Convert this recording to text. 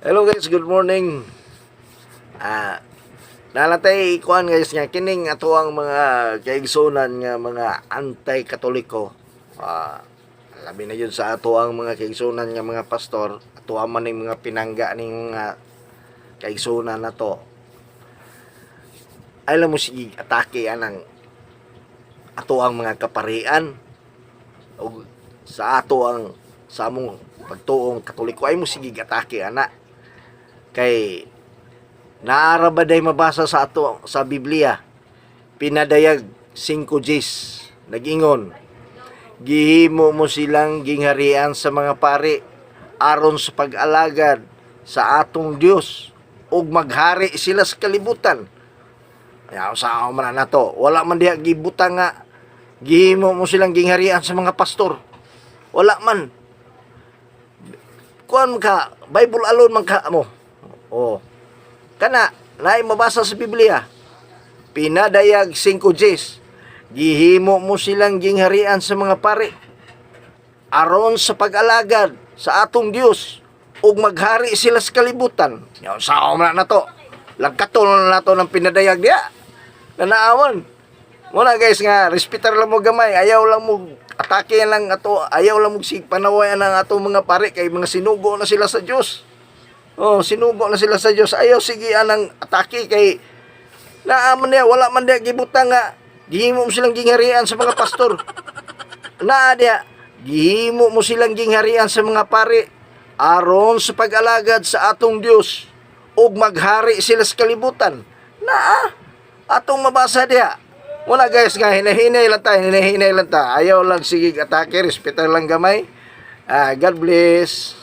Hello guys, good morning. Ah, nalatay kuan guys nga kining ato ang mga kaigsunan nga mga anti-katoliko. Ah, labi na yun sa ato ang mga kaigsunan nga mga pastor, ato man ning mga pinangga ning mga kaigsunan na to. Alam mo sige atake anang ato ang mga kaparian o sa ato ang sa among pagtuong katoliko ay mo sige atake ana kay naara day mabasa sa ato sa Biblia pinadayag 5 Gs nagingon gihimo mo silang gingharian sa mga pari aron sa pag-alagad sa atong Dios ug maghari sila sa kalibutan Ayaw sa ako man na to. Wala man diha gibutang nga gihimo mo silang gingharian sa mga pastor. Wala man. Kuan ka, Bible alone man ka mo. Oh. Kana, naay mabasa sa Biblia. Pinadayag 5 Gs. Gihimo mo silang gingharian sa mga pari. Aron sa pag-alagad sa atong Dios ug maghari sila sa kalibutan. Yaw sa man na to. Lagkatol na nato ng pinadayag diya. Nanaawan. Muna guys nga, respetar lang mo gamay. Ayaw lang mo atake lang ato. Ayaw lang mo si panawayan ng ato mga pare kay mga sinugo na sila sa Dios. Oh, sinugo na sila sa Dios. Ayaw sige anang atake kay naaman niya wala man diya gibutang nga gihimo mo silang gingharian sa mga pastor. Naa diya gihimo mo silang gingharian sa mga pare aron sa pag-alagad sa atong Dios ug maghari sila sa kalibutan. Naa atong mabasa diha. Wala guys nga hinahinay lang ta, hinahinay lang ta. Ayaw lang sige atake, respetar lang gamay. Ah, God bless.